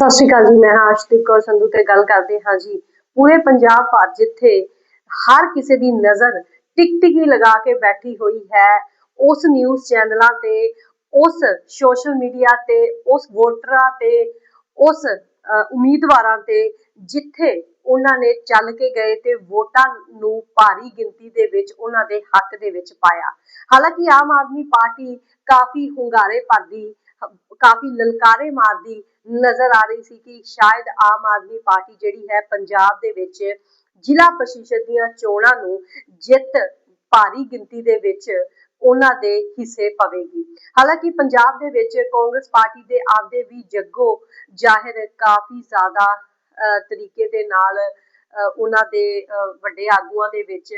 ਸਤਿ ਸ਼੍ਰੀ ਅਕਾਲ ਜੀ, ਮੈਂ ਹਾਂ ਅਰਸ਼ਦੀਪ ਕੌਰ ਸੰਧੂ ਤੇ ਗੱਲ ਕਰਦੇ ਹਾਂ ਜੀ। ਪੂਰੇ ਪੰਜਾਬ ਭਰ ਜਿੱਥੇ ਹਰ ਕਿਸੇ ਦੀ ਨਜ਼ਰ ਟਿਕਟਿਕੀ ਲਗਾ ਕੇ ਬੈਠੀ ਹੋਈ ਹੈ, ਉਸ ਨਿਊਜ਼ ਚੈਨਲਾਂ ਤੇ, ਉਸ ਸੋਸ਼ਲ ਮੀਡੀਆ ਤੇ, ਉਸ ਵੋਟਰਾਂ ਤੇ, ਉਸ ਉਮੀਦਵਾਰਾਂ ਤੇ, ਜਿੱਥੇ ਉਹਨਾਂ ਨੇ ਚੱਲ ਕੇ ਗਏ ਤੇ ਵੋਟਾਂ ਨੂੰ ਭਾਰੀ ਗਿਣਤੀ ਦੇ ਵਿੱਚ ਉਹਨਾਂ ਦੇ ਹੱਕ ਦੇ ਵਿੱਚ ਪਾਇਆ। ਹਾਲਾਂਕਿ ਆਮ ਆਦਮੀ ਪਾਰਟੀ ਕਾਫੀ ਹੁੰਗਾਰੇ ਭਰਦੀ ਕਾਫੀ ਲਲਕਾਰੇ ਮਾਰਦੀ ਨਜ਼ਰ ਆ ਰਹੀ ਸੀ ਕਿ ਸ਼ਾਇਦ ਆਮ ਆਦਮੀ ਪਾਰਟੀ ਜਿਹੜੀ ਹੈ ਪੰਜਾਬ ਦੇ ਵਿੱਚ ਜ਼ਿਲ੍ਹਾ ਪ੍ਰਸ਼ਦ ਦੀਆਂ ਚੋਣਾਂ ਨੂੰ ਜਿੱਤ ਭਾਰੀ ਗਿਣਤੀ ਦੇ ਵਿੱਚ ਉਹਨਾਂ ਦੇ ਹਿੱਸੇ ਪਵੇਗੀ। ਹਾਲਾਂਕਿ ਪੰਜਾਬ ਦੇ ਵਿੱਚ ਕਾਂਗਰਸ ਪਾਰਟੀ ਦੇ ਆਪਦੇ ਵੀ ਜੱਗੋ ਜ਼ਾਹਿਰ ਕਾਫੀ ਜ਼ਿਆਦਾ ਅਹ, ਤਰੀਕੇ ਦੇ ਨਾਲ ਉਹਨਾਂ ਦੇ ਵੱਡੇ ਆਗੂਆਂ ਦੇ ਵਿੱਚ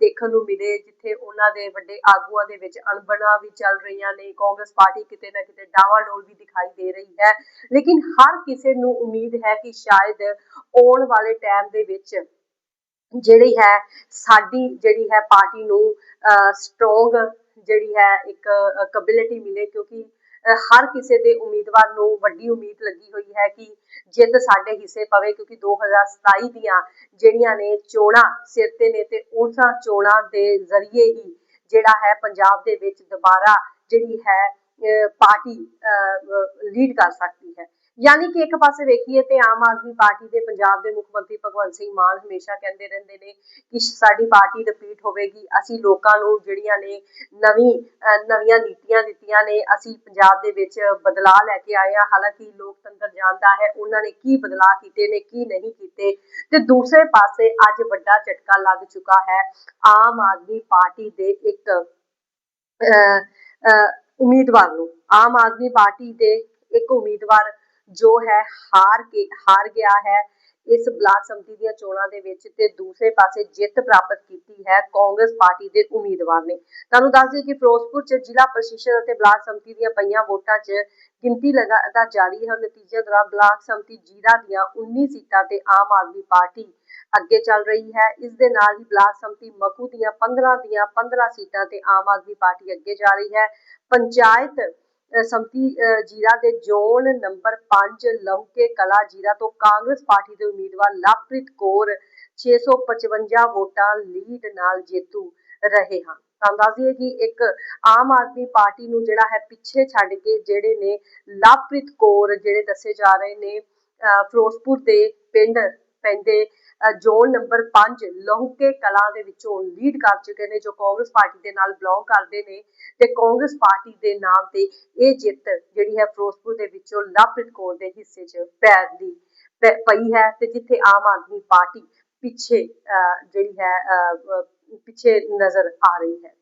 ਦੇਖਣ ਨੂੰ ਮਿਲੇ, ਜਿੱਥੇ ਉਹਨਾਂ ਦੇ ਵੱਡੇ ਆਗੂਆਂ ਦੇ ਵਿੱਚ ਅਣਬਣਾ ਵੀ ਚੱਲ ਰਹੀਆਂ ਨੇ, ਕਾਂਗਰਸ ਪਾਰਟੀ ਕਿਤੇ ਨਾ ਕਿਤੇ ਡਾਵਾਡੋਲ ਵੀ ਦਿਖਾਈ ਦੇ ਰਹੀ ਹੈ। ਲੇਕਿਨ ਹਰ ਕਿਸੇ ਨੂੰ ਉਮੀਦ ਹੈ ਕਿ ਸ਼ਾਇਦ ਆਉਣ ਵਾਲੇ ਟਾਈਮ ਦੇ ਵਿੱਚ ਜਿਹੜੀ ਹੈ, ਸਾਡੀ ਜਿਹੜੀ ਹੈ ਪਾਰਟੀ ਨੂੰ ਸਟਰੋਂਗ ਜਿਹੜੀ ਹੈ ਇੱਕ ਕੈਪੇਬਿਲਿਟੀ ਮਿਲੇ, ਕਿਉਂਕਿ ਹਰ ਕਿਸੇ ਦੇ ਉਮੀਦਵਾਰ ਨੂੰ ਵੱਡੀ ਉਮੀਦ ਲੱਗੀ ਹੋਈ ਹੈ ਕਿ ਜਿੱਦ ਸਾਡੇ ਹਿੱਸੇ ਪਵੇ, ਕਿਉਂਕਿ 2027 ਦੀਆਂ ਜਿਹੜੀਆਂ ਨੇ ਚੋਣਾਂ ਸਿਰ ਤੇ ਨੇ ਤੇ ਉਹਨਾਂ ਚੋਣਾਂ ਦੇ ਜ਼ਰੀਏ ਹੀ ਜਿਹੜਾ ਹੈ ਪੰਜਾਬ ਦੇ ਵਿੱਚ ਦੁਬਾਰਾ ਜਿਹੜੀ ਹੈ ਪਾਰਟੀ ਲੀਡ ਕਰ ਸਕਦੀ ਯਾਨੀ ਕਿ ਇੱਕ ਪਾਸੇ ਵੇਖੀਏ ਤੇ ਆਮ ਆਦਮੀ ਪਾਰਟੀ ਦੇ ਪੰਜਾਬ ਦੇ ਮੁੱਖ ਮੰਤਰੀ ਭਗਵੰਤ ਸਿੰਘ ਮਾਨ ਹਮੇਸ਼ਾ ਕਹਿੰਦੇ ਰਹਿੰਦੇ ਨੇ ਕਿ ਸਾਡੀ ਪਾਰਟੀ ਰਿਪੀਟ ਹੋਵੇਗੀ ਅਸੀਂ ਲੋਕਾਂ ਨੂੰ ਜਿਹੜੀਆਂ ਨੇ ਨਵੀਂ ਨਵੀਆਂ ਨੀਤੀਆਂ ਦਿੱਤੀਆਂ ਨੇ ਅਸੀਂ ਪੰਜਾਬ ਦੇ ਵਿੱਚ ਬਦਲਾਅ ਲੈ ਕੇ ਆਏ ਹਾਂ। ਹਾਲਾਂਕਿ ਲੋਕਤੰਤਰ ਜਾਣਦਾ ਹੈ ਉਹਨਾਂ ਨੇ ਕੀ ਬਦਲਾਅ ਕੀਤੇ ਨੇ ਕੀ ਨਹੀਂ ਕੀਤੇ। ਤੇ ਦੂਸਰੇ ਪਾਸੇ ਅੱਜ ਵੱਡਾ ਝਟਕਾ ਲੱਗ ਚੁੱਕਾ ਹੈ। ਆਮ ਆਦਮੀ ਪਾਰਟੀ ਦੇ ਇੱਕ ਅਹ, ਅਹ, ਉਮੀਦਵਾਰ ਨੂੰ ਆਮ ਆਦਮੀ ਪਾਰਟੀ ਦੇ ਇੱਕ ਉਮੀਦਵਾਰ ਜੋ ਹੈ ਹਾਰ ਕੇ, ਹਾਰ ਗਿਆ ਹੈ ਇਸ ਬਲਾਕ ਸੰਮਤੀ ਦੀਆਂ ਚੋਣਾਂ ਦੇ ਵਿੱਚ ਤੇ ਦੂਸਰੇ ਪਾਸੇ ਜਿੱਤ ਪ੍ਰਾਪਤ ਕੀਤੀ ਹੈ ਕਾਂਗਰਸ ਪਾਰਟੀ ਦੇ ਉਮੀਦਵਾਰ ਨੇ। ਤੁਹਾਨੂੰ ਦੱਸ ਦਈਏ ਕਿ ਫਿਰੋਜ਼ਪੁਰ ਚ ਜ਼ਿਲ੍ਹਾ ਪ੍ਰਸ਼ਾਸਨ ਅਤੇ ਬਲਾਕ ਸੰਮਤੀ ਦੀਆਂ ਪਈਆਂ ਵੋਟਾਂ 'ਚ ਗਿਣਤੀ ਲਗਾਤਾਰ ਜਾਰੀ ਹੈ। ਨਤੀਜੇ ਦੌਰਾਨ ਬਲਾਕ ਸੰਮਤੀ ਜੀਰਾ ਦੀਆਂ 19 ਸੀਟਾਂ ਤੇ ਆਮ ਆਦਮੀ ਪਾਰਟੀ ਅੱਗੇ ਚੱਲ ਰਹੀ ਹੈ। ਇਸ ਦੇ ਨਾਲ ਹੀ ਬਲਾਕ ਸੰਮਤੀ ਮਕੂ ਦੀਆਂ 15 ਦੀਆਂ 15 ਸੀਟਾਂ ਤੇ ਆਮ ਆਦਮੀ ਪਾਰਟੀ ਅੱਗੇ ਜਾ ਰਹੀ ਹੈ। ਪੰਚਾਇਤ ਸੰਮਤੀ ਜੀਰਾ ਦੇ ਜ਼ੋਨ ਨੰਬਰ 5 ਲੌਕੇ ਕਲਾ ਜੀਰਾ ਤੋਂ ਕਾਂਗਰਸ ਪਾਰਟੀ ਦੇ ਉਮੀਦਵਾਰ ਲਵਪ੍ਰੀਤ ਕੌਰ 655 ਵੋਟਾਂ ਲੀਡ ਨਾਲ ਜੇਤੂ ਰਹੇ ਹਨ ਤਾਂ ਦੱਸ ਦਈਏ ਕਿ ਇੱਕ ਆਮ ਆਦਮੀ ਪਾਰਟੀ ਨੂੰ ਜਿਹੜਾ ਹੈ ਪਿੱਛੇ ਛੱਡ ਕੇ ਜਿਹੜੇ ਨੇ ਲਵਪ੍ਰੀਤ ਕੌਰ, ਜਿਹੜੇ ਦੱਸੇ ਜਾ ਰਹੇ ਨੇ, ਅਹ ਫਿਰੋਜ਼ਪੁਰ ਦੇ ਪਿੰਡ ਪੈਂਦੇ ਜ਼ੋਨ ਨੰਬਰ 5 ਲਹੂਕੇ ਕਲਾਂ ਦੇ ਵਿੱਚੋਂ ਲੀਡ ਕਰ ਚੁੱਕੇ ਨੇ, ਜੋ ਕਾਂਗਰਸ ਪਾਰਟੀ ਦੇ ਨਾਲ ਬਿਲੋਂਗ ਕਰਦੇ ਨੇ ਤੇ ਕਾਂਗਰਸ ਪਾਰਟੀ ਦੇ ਨਾਮ ਤੇ ਇਹ ਜਿੱਤ ਜਿਹੜੀ ਹੈ ਫਿਰੋਜ਼ਪੁਰ ਦੇ ਵਿੱਚੋਂ ਲਵਪ੍ਰੀਤ ਕੌਰ ਦੇ ਹਿੱਸੇ 'ਚ ਪੈਂਦੀ ਪਈ ਹੈ ਤੇ ਜਿੱਥੇ ਆਮ ਆਦਮੀ ਪਾਰਟੀ ਪਿੱਛੇ ਜਿਹੜੀ ਹੈ ਪਿੱਛੇ ਨਜ਼ਰ ਆ ਰਹੀ ਹੈ।